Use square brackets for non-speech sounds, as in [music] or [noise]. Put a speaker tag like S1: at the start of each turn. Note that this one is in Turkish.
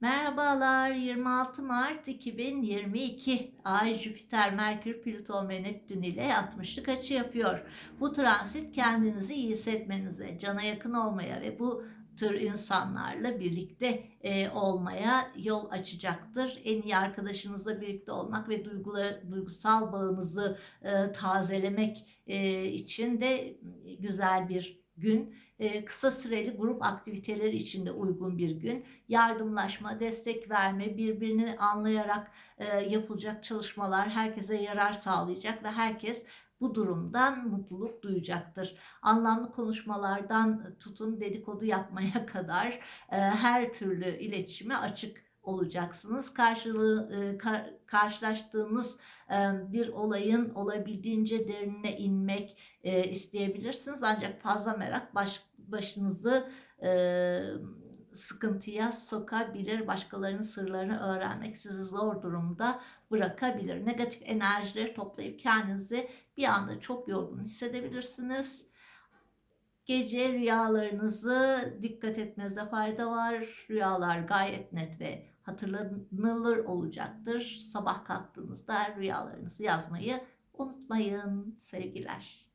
S1: Merhabalar 26 Mart 2022 Ay Jüpiter Merkür Plüton ve Neptün ile 60'lık açı yapıyor. Bu transit kendinizi iyi hissetmenize, cana yakın olmaya ve bu tür insanlarla birlikte e, olmaya yol açacaktır. En iyi arkadaşınızla birlikte olmak ve duygular, duygusal bağınızı e, tazelemek e, için de güzel bir gün. E, kısa süreli grup aktiviteleri için de uygun bir gün yardımlaşma, destek verme, birbirini anlayarak e, yapılacak çalışmalar herkese yarar sağlayacak ve herkes bu durumdan mutluluk duyacaktır. Anlamlı konuşmalardan tutun dedikodu yapmaya [laughs] kadar e, her türlü iletişime açık olacaksınız. Karşılığı e, kar, karşılaştığınız e, bir olayın olabildiğince derinine inmek e, isteyebilirsiniz. Ancak fazla merak baş, başınızı e, sıkıntıya sokabilir. Başkalarının sırlarını öğrenmek sizi zor durumda bırakabilir. Negatif enerjileri toplayıp kendinizi bir anda çok yorgun hissedebilirsiniz. Gece rüyalarınızı dikkat etmenize fayda var. Rüyalar gayet net ve hatırlanılır olacaktır. Sabah kalktığınızda rüyalarınızı yazmayı unutmayın sevgiler.